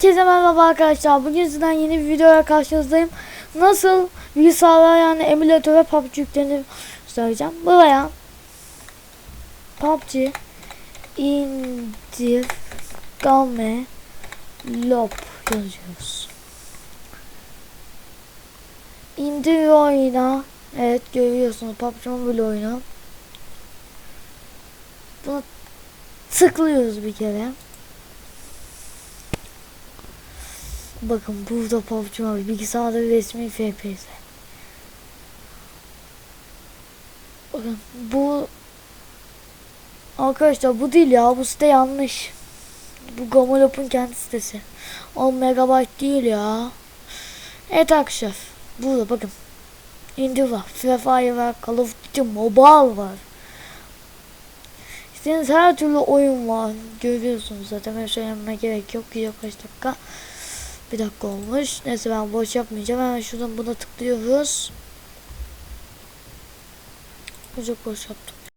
Herkese merhaba arkadaşlar. Bugün sizden yeni bir videoya karşınızdayım. Nasıl bilgisayara yani emülatöre PUBG yüklenir söyleyeceğim. Buraya PUBG indir game lop yazıyoruz. İndir oyna. Evet görüyorsunuz PUBG Mobile oyunu. Buna tıklıyoruz bir kere. Bakın burada PUBG Mobile bilgisayarda resmi FPS. Bakın bu Arkadaşlar bu değil ya bu site yanlış. Bu Gamalop'un kendi sitesi. 10 megabayt değil ya. Evet arkadaşlar burada bakın. Indir var. Free Fire var. Call of Duty Mobile var. İstediğiniz her türlü oyun var. Görüyorsunuz zaten ben söylememe gerek yok. Video kaç dakika. Bir dakika olmuş. Neyse ben boş yapmayacağım. Hemen şuradan buna tıklıyoruz. Çok boş yaptım.